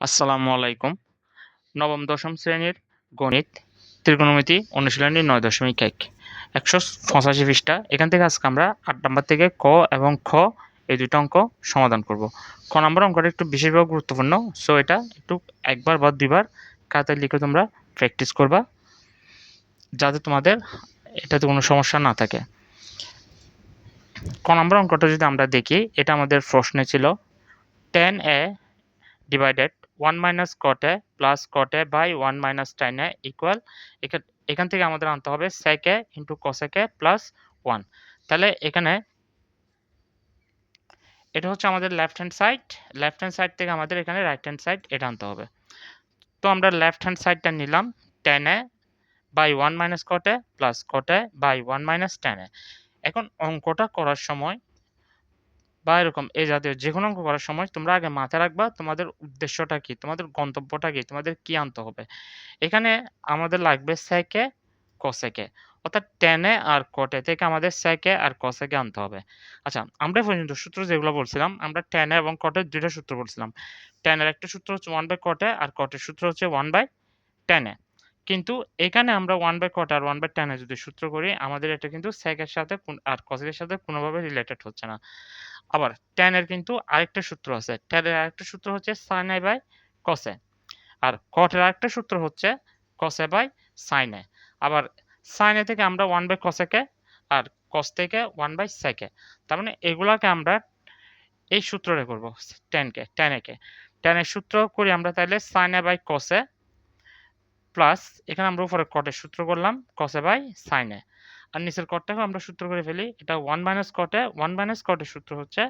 আসসালামু আলাইকুম। নবম, দশম শ্রেণির গণিত ত্রিকোণমিতি অনুশীলনী নয় দশমিক এক। একশো পঁচাশি পৃষ্ঠা। এখান থেকে আজকে আমরা আট নম্বর থেকে ক এবং খ এই দুটো অঙ্ক সমাধান করব। ক নম্বর অঙ্কটা একটু বিশেষভাবে গুরুত্বপূর্ণ সো এটা একটু একবার বা দুইবার খাতায় লিখে তোমরা প্র্যাকটিস করবা, যাতে তোমাদের এটাতে কোনো সমস্যা না থাকে। ক নম্বর অঙ্কটা যদি আমরা দেখি, এটা আমাদের প্রশ্নে ছিল tan A divided one minus cot A plus cot A by one minus tan A equal এখান থেকে আমাদের আনতে হবে সেকে ইন্টু কসেকে প্লাস ওয়ান তাহলে এখানে এটা হচ্ছে আমাদের left hand side left hand side থেকে আমাদের এখানে রাইট হ্যান্ড সাইড এটা আনতে হবে। তো আমরা লেফট হ্যান্ড সাইডটা নিলাম tan A by one minus cot A plus cot A by one minus tan A এখন অঙ্কটা করার সময় বা এরকম এই জাতীয় যে কোনো অঙ্ক করার সময় তোমরা আগে মাথায় রাখবা তোমাদের উদ্দেশ্যটা কি, তোমাদের গন্তব্যটা কি, তোমাদের কি আনতে হবে। এখানে আমাদের লাগবে সেকে, কসেকে। অর্থাৎ টেনে আর কটে থেকে আমাদের সেকে আর কসেকে আনতে হবে। আচ্ছা আমরা পর্যন্ত সূত্র যেগুলো বলছিলাম, আমরা টেনে এবং কটের দুইটা সূত্র বলছিলাম। টেনের একটা সূত্র হচ্ছে ওয়ান বাই কটে আর কটের সূত্র হচ্ছে ওয়ান বাই টেনে কিন্তু এখানে আমরা ওয়ান বাই কট আর ওয়ান বাই টেনে যদি সূত্র করি, আমাদের এটা কিন্তু সেকের সাথে আর কসেকের সাথে কোনোভাবে রিলেটেড হচ্ছে না। আবার এর কিন্তু আরেকটা সূত্র আছে। এর আরেকটা সূত্র হচ্ছে a বাই a আর এর আরেকটা সূত্র হচ্ছে a বাই a আবার a থেকে আমরা 1 বাই cos a কে আর কস থেকে 1 বাই a তার মানে এগুলাকে আমরা এই সূত্রে করব, tan K, tan a K. tan এর সূত্র করি আমরা তাহলে a বাই a প্লাস এখানে আমরা উপরে এর সূত্র করলাম a বাই a আর নিচের কটটাকে আমরা সূত্র করে ফেলি। এটা one minus cot A one minus কটের সূত্র হচ্ছে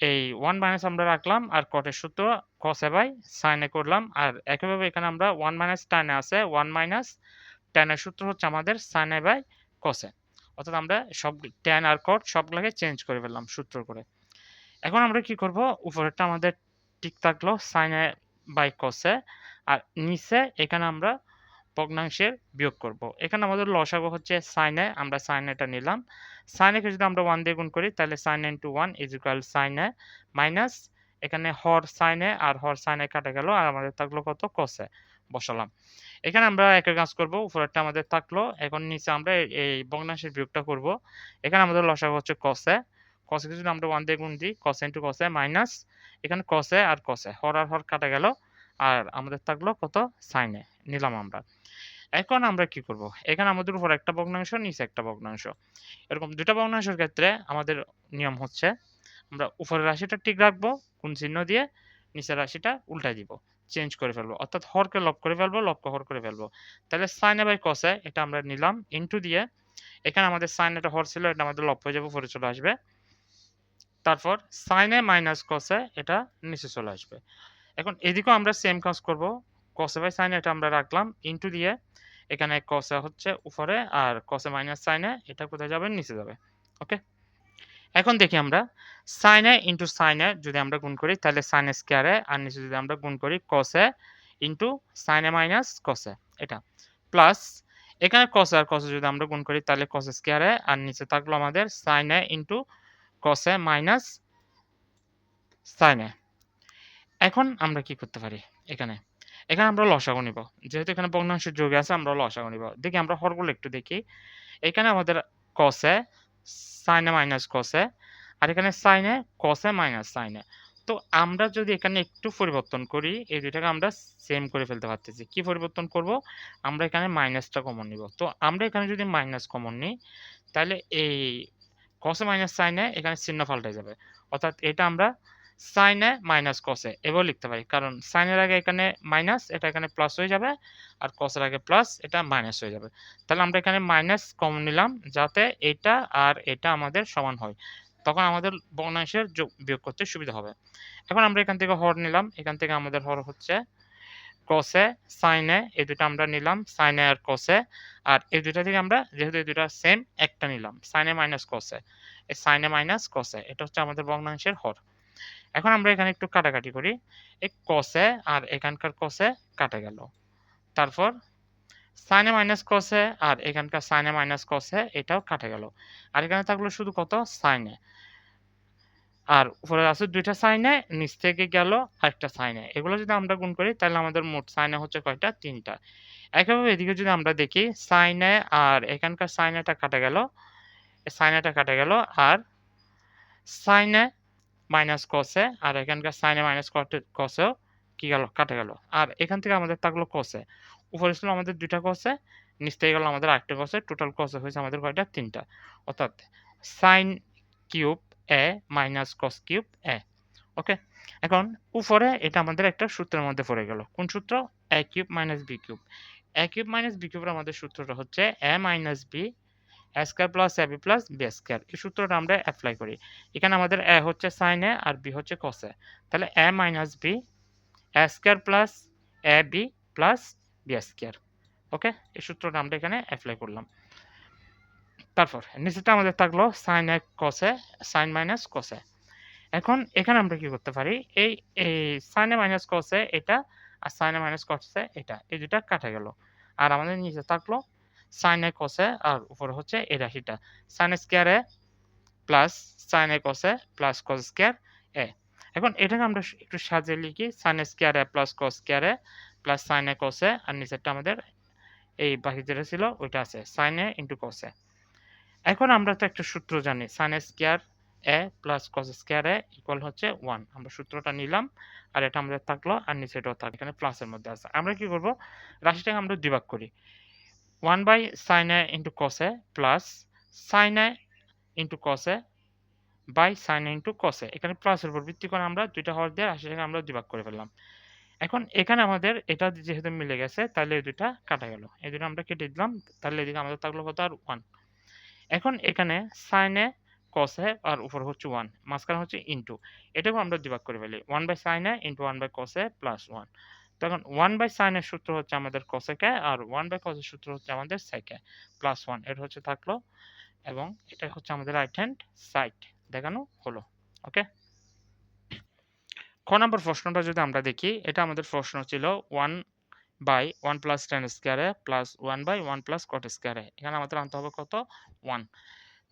এই ওয়ান মাইনাস আমরা রাখলাম আর কটের সূত্র কসে বাই সাইনে করলাম। আর একইভাবে এখানে আমরা ওয়ান মাইনাস টানে আছে ওয়ান মাইনাস টেনের সূত্র হচ্ছে আমাদের সাইনে বাই কসে অর্থাৎ আমরা সব ট্যান আর কট সবগুলোকে চেঞ্জ করে ফেললাম সূত্র করে। এখন আমরা কি করব? উপরেরটা আমাদের ঠিক থাকল সাইনে বাই কসে আর নিচে এখানে আমরা ভগ্নাংশের বিয়োগ করব। এখানে আমাদের লসাগু হচ্ছে সাইনে আমরা সাইনেটা নিলাম। সাইনেকে যদি আমরা ওয়ান দিয়ে গুণ করি, তাহলে sine into one is sine A minus এখানে হর সাইনে আর হর সাইনে কাটা গেল আর আমাদের থাকল কত? কসে বসালাম। এখানে আমরা একের কাজ করব, উপরেরটা আমাদের থাকল। এখন নিচে আমরা এই ভগ্নাংশের বিয়োগটা করব। এখানে আমাদের লসাগু হচ্ছে কসে কসে যদি আমরা ওয়ান দিয়ে গুণ দিই কসে ইন্টু কসে মাইনাস এখানে কসে আর কসে হর আর হর কাটা গেল আর আমাদের থাকল কত? সাইনে নিলাম আমরা। এখন আমরা কি করব? এখানে আমাদের উপর একটা ভগ্নাংশ, নিচে একটা ভগ্নাংশ। এরকম দুটা ভগ্নাংশের ক্ষেত্রে আমাদের নিয়ম হচ্ছে, আমরা উপরের রাশিটা ঠিক রাখব, কোন চিহ্ন দিয়ে? নিচের রাশিটা উল্টা দিব চেঞ্জ করে ফেলব। অর্থাৎ হরকে লব করে ফেলব লবকে হর করে ফেলব। তাহলে সাইনে বাই কসে এটা আমরা নিলাম ইন্টু দিয়ে। এখানে আমাদের সাইন এটা হর ছিল, এটা আমাদের লব হয়ে যাবে, উপরে চলে আসবে। তারপর সাইনে মাইনাস কসে এটা নিচে চলে আসবে। এখন এদিকেও আমরা সেম কাজ করব। কসে বাই সাইনে এটা আমরা রাখলাম ইন্টু দিয়ে এখানে কসে হচ্ছে উপরে আর কসে মাইনাস সাইনে এটা কোথায় যাবে? নিচে যাবে ওকে এখন দেখি আমরা সাইনে ইন্টু সাইনে যদি আমরা গুণ করি, তাহলে সাইনে স্কোয়ারে আর নিচে যদি আমরা গুণ করি কসে ইন্টু সাইনে মাইনাস কসে এটা। প্লাস এখানে কসে আর কসে যদি আমরা গুণ করি, তাহলে কসে স্কোয়ারে আর নিচে থাকল আমাদের সাইনে ইন্টু কসে মাইনাস সাইনে এখন আমরা কি করতে পারি এখানে? এখানে আমরা লসাগু নিব। যেহেতু এখানে ভগ্নাংশের যোগে আছে, আমরা লসাগু নিব। দেখি আমরা হরগুলো একটু দেখি। এখানে আমাদের কসে সাইনে মাইনাস কসে আর এখানে সাইনে কসে মাইনাস সাইনে তো আমরা যদি এখানে একটু পরিবর্তন করি, এই দুইটাকে আমরা সেম করে ফেলতে পারতেছি। কি পরিবর্তন করব? আমরা এখানে মাইনাসটা কমন নিব। তো আমরা এখানে যদি মাইনাস কমন নিই, তাহলে এই কসে মাইনাস সাইনে এখানে চিহ্ন পাল্টে যাবে। অর্থাৎ এটা আমরা সাইনে মাইনাস কসে এভাবে লিখতে পারি। কারণ সাইনের আগে এখানে মাইনাস এটা এখানে প্লাস হয়ে যাবে, আর কসের আগে প্লাস এটা মাইনাস হয়ে যাবে। তাহলে আমরা এখানে মাইনাস কমন নিলাম, যাতে এটা আর এটা আমাদের সমান হয়। তখন আমাদের বর্ণাংশের যোগ বিয়োগ করতে সুবিধা হবে। এখন আমরা এখান থেকে হর নিলাম, এখান থেকে আমাদের হর হচ্ছে কসে সাইনে এই দুটো আমরা নিলাম সাইনে আর কসে আর এই দুটা থেকে আমরা যেহেতু এই দুটা সেম একটা নিলাম সাইনে মাইনাস কসে এই সাইনে মাইনাস কসে এটা হচ্ছে আমাদের ভগ্নাংশের হর। এখন আমরা এখানে একটু কাটাকাটি করি। এই কসে আর এখানকার কসে কাটা গেল। তারপর সাইনে মাইনাস কসে আর এখানকার সাইনে মাইনাস কসে এটাও কাটা গেল। আর এখানে থাকল শুধু কত? সাইনে আর উপরে আছে দুইটা সাইনে নিচ থেকে গেল আরেকটা সাইনে এগুলো যদি আমরা গুণ করি, তাহলে আমাদের মোট সাইনে হচ্ছে কয়টা? তিনটা। একইভাবে এদিকে যদি আমরা দেখি সাইনে আর এখানকার সাইনেটা কাটা গেল। সাইনেটা কাটা গেল। আর সাইনে মাইনাস কসে আর এখানকার সাইনে মাইনাস কসেও কি গেল? কাটে গেল। আর এখান থেকে আমাদের থাকল কসে উপরে ছিল আমাদের দুইটা কসে নিচ থেকে গেল আমাদের আরেকটা কসে টোটাল কসে হয়েছে আমাদের কয়টা? তিনটা। অর্থাৎ sine cube A minus cos cube A okay? এখন উপরে এটা আমাদের একটা সূত্রের মধ্যে পড়ে গেল। কোন সূত্র? A cube minus B cube A cube minus B কিউবের আমাদের সূত্রটা হচ্ছে A minus B A square plus A B plus B square এই সূত্রটা আমরা অ্যাপ্লাই করি। এখানে আমাদের এ হচ্ছে সাইন এ আর বি হচ্ছে কসে তাহলে A minus B A square plus A B plus B square okay এই সূত্রটা আমরা এখানে অ্যাপ্লাই করলাম। তারপর নিচেটা আমাদের থাকল sine A cos A sine minus cos A এখন এখানে আমরা কি করতে পারি? এই এই সাইনে মাইনাস কসে এটা আর সাইনে মাইনাস কসে এটা। এই দুটা কাটা গেল। আর আমাদের নিচে থাকল সাইনে কসে আর উপরে হচ্ছে এই রাশিটা sign square A plus sine A কসে plus cos square এ এখন এটাকে আমরা একটু সাজিয়ে লিখি। Sine square A plus cos square A plus sine A cos A আর নিচেরটা আমাদের এই বাকি যেটা ছিল ওইটা আছে। সাইনে ইন্টু কসে এখন আমরা তো একটা সূত্র জানি। Sine square A plus cos square A equal হচ্ছে ওয়ান আমরা সূত্রটা নিলাম, আর এটা আমাদের থাকল, আর নিচেটাও থাকল। এখানে প্লাসের মধ্যে আছে। আমরা কি করব? রাশিটাকে আমরা দুই ভাগ করি। One by sine A into cos A plus sine A into cos A by sine A into cos A এখানে প্লাসের উপর ভিত্তি করে আমরা দুইটা হর দিয়ে রাশিটাকে আমরা দুই ভাগ করে ফেললাম। এখন এখানে আমাদের এটা যেহেতু মিলে গেছে, তাহলে এই দুইটা কাটা গেল। এই দুটো আমরা কেটে দিলাম, তাহলে এদিকে আমাদের থাকল কত আর ওয়ান এখন এখানে সাইনে কসে আর উপর হচ্ছে ওয়ান মাঝখানে হচ্ছে ইন্টু এটাকেও আমরা দুভাগ করে ফেলি। One by sine A into one by cos A plus one তখন ওয়ান বাই সাইনের সূত্র হচ্ছে আমাদের কসেকে আর ওয়ান বাই কসের সূত্র হচ্ছে আমাদের সেকে প্লাস ওয়ান এটা হচ্ছে থাকল এবং এটা হচ্ছে আমাদের রাইট হ্যান্ড সাইড দেখানো হলো ওকে খ নম্বর প্রশ্নটা যদি আমরা দেখি, এটা আমাদের প্রশ্ন ছিল one by one plus tan square A plus one by one plus cot square A এখানে আমাদের আনতে হবে কত? ওয়ান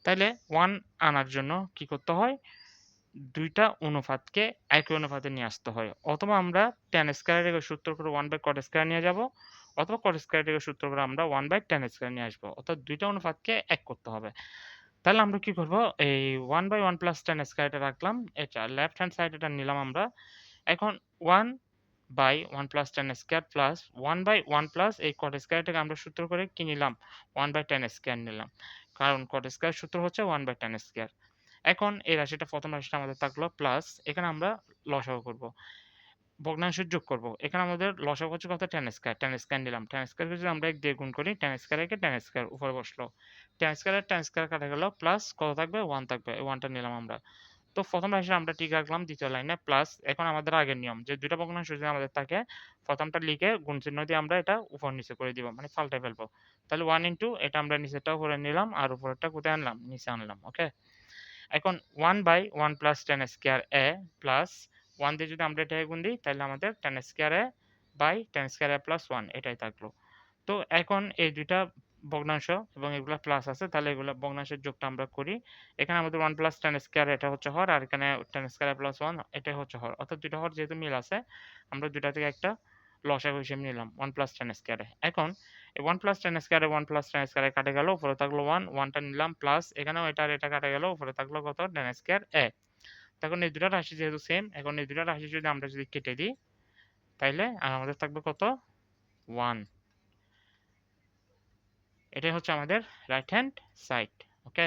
তাইলে ওয়ান আনার জন্য কি করতে হয়? দুইটা অনুপাতকে একই অনুপাতে নিয়ে আসতে হয়। অথবা আমরা টেন স্কোয়ারের সূত্র করে ওয়ান বাই কট স্কোয়ার নিয়ে যাব, অথবা কট স্কোয়ারের সূত্র করে আমরা ওয়ান বাই টেন স্কোয়ার নিয়ে আসব। অর্থাৎ দুইটা অনুপাতকে এক করতে হবে। তাহলে আমরা কি করব? এই one by one plus tan স্কোয়ারটা রাখলাম, এটা লেফট হ্যান্ড সাইড এটা নিলাম আমরা। এখন one by one plus tan square plus one by one plus এই কট স্কোয়ারটাকে আমরা সূত্র করে কি নিলাম? ওয়ান বাই টেন স্কোয়ার নিলাম। কারণ কট স্কোয়ার সূত্র হচ্ছে ওয়ান বাই টেন স্কোয়ার এখন এই রাশিটা প্রথম রাশিটা আমাদের থাকল প্লাস এখানে আমরা লসাগু করব। ভগ্নাংশের যোগ করব। এখানে আমাদের লসাগু হচ্ছে কত? টেন স্কোয়ার টেন স্কোয়ার নিলাম। টেন স্কোয়ার যদি আমরা এক দিয়ে গুণ করি টেন স্কোয়ার একে টেন স্কোয়ার উপরে বসল। টেন স্কোয়ার টেন স্কোয়ার কাটা গেল প্লাস কত থাকবে? ওয়ান থাকবে। ওয়ানটা নিলাম আমরা। তো প্রথম রাশি আমরা ঠিক রাখলাম দ্বিতীয় লাইনে প্লাস এখন আমাদের আগের নিয়ম, যে দুইটা ভগ্নাংশ যদি আমাদের থাকে, প্রথমটা লিখে গুণ চিহ্ন দিয়ে আমরা এটা উপর নিচে করে দিব মানে পাল্টে ফেলব। তাহলে ওয়ান ইন্টু এটা আমরা নিচেটা উপরে নিলাম, আর উপরেরটা কোথায় আনলাম? নিচে আনলাম ওকে এখন one by one plus tan square A plus one দিয়ে যদি আমরা এটাকে গুণ দিই, তাহলে আমাদের tan square A by tan square A plus one এটাই থাকল। তো এখন এই দুইটা ভগ্নাংশ এবং এগুলা প্লাস আছে, তাহলে এগুলো ভগ্নাংশের যোগটা আমরা করি। এখানে আমাদের ওয়ান প্লাস টেন স্কোয়ার এটা হচ্ছে হর, আর এখানে টেন স্কোয়ার প্লাস ওয়ান এটাই হচ্ছে হর। অর্থাৎ দুইটা হর যেহেতু মিল আছে, আমরা দুইটা থেকে একটা লসাগু হিসেবে নিলাম। ওয়ান প্লাস টেন স্কোয়ারে এখন এই one plus tan square A one plus tan square A কাটে গেল, উপরে থাকল ওয়ান ওয়ানটা নিলাম প্লাস এখানেও এটা এটা কাটে গেল, উপরে থাকল কত? Tan square A. তখন এই দুটা রাশি যেহেতু সেম এখন এই দুটা রাশি যদি আমরা যদি কেটে দিই, তাইলে আমাদের থাকবে কত? ওয়ান এটাই হচ্ছে আমাদের রাইট হ্যান্ড সাইড ওকে